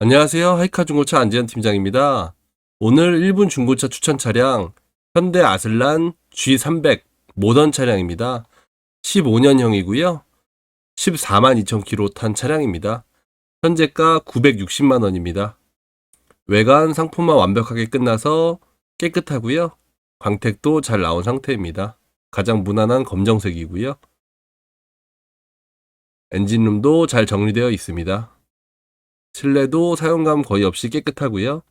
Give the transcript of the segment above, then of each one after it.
안녕하세요. 하이카 중고차 안지현 팀장입니다. 오늘 1분 중고차 추천 차량 현대 아슬란 G300 모던 차량입니다. 15년형이고요. 14만 2천 킬로 탄 차량입니다. 현재가 960만 원입니다. 외관 상품만 완벽하게 끝나서 깨끗하고요. 광택도 잘 나온 상태입니다. 가장 무난한 검정색이고요. 엔진룸도 잘 정리되어 있습니다. 실내도 사용감 거의 없이 깨끗하고요.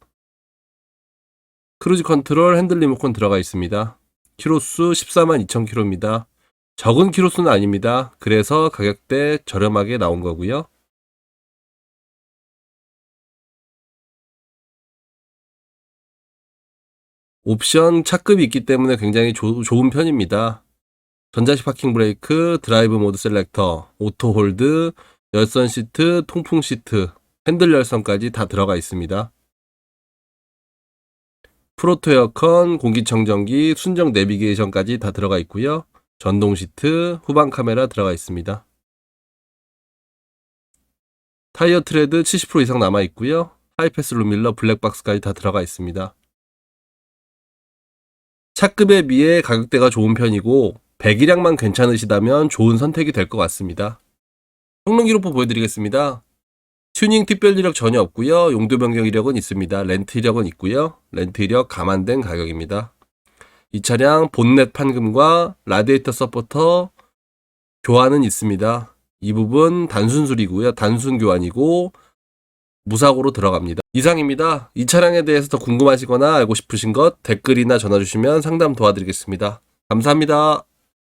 크루즈 컨트롤 핸들 리모컨 들어가 있습니다. 키로수 14만 2천 킬로입니다. 적은 키로수는 아닙니다. 그래서 가격대 저렴하게 나온 거고요. 옵션 차급이 있기 때문에 굉장히 조- 좋은 편입니다. 전자식 파킹 브레이크, 드라이브 모드 셀렉터, 오토 홀드, 열선 시트, 통풍 시트, 핸들 열선까지 다 들어가 있습니다. 프로토 에어컨, 공기청정기, 순정 내비게이션까지 다 들어가 있고요. 전동 시트, 후방 카메라 들어가 있습니다. 타이어 트레드 70% 이상 남아 있고요. 하이패스 룸밀러 블랙박스까지 다 들어가 있습니다. 차급에 비해 가격대가 좋은 편이고 배기량만 괜찮으시다면 좋은 선택이 될 것 같습니다. 성능 기록부 보여드리겠습니다. 튜닝 특별 이력 전혀 없고요. 용도 변경 이력은 있습니다. 렌트 이력은 있고요. 렌트 이력 감안된 가격입니다. 이 차량 본넷 판금과 라디에이터 서포터 교환은 있습니다. 이 부분 단순 수리고요. 단순 교환이고 무사고로 들어갑니다. 이상입니다. 이 차량에 대해서 더 궁금하시거나 알고 싶으신 것 댓글이나 전화 주시면 상담 도와드리겠습니다. 감사합니다.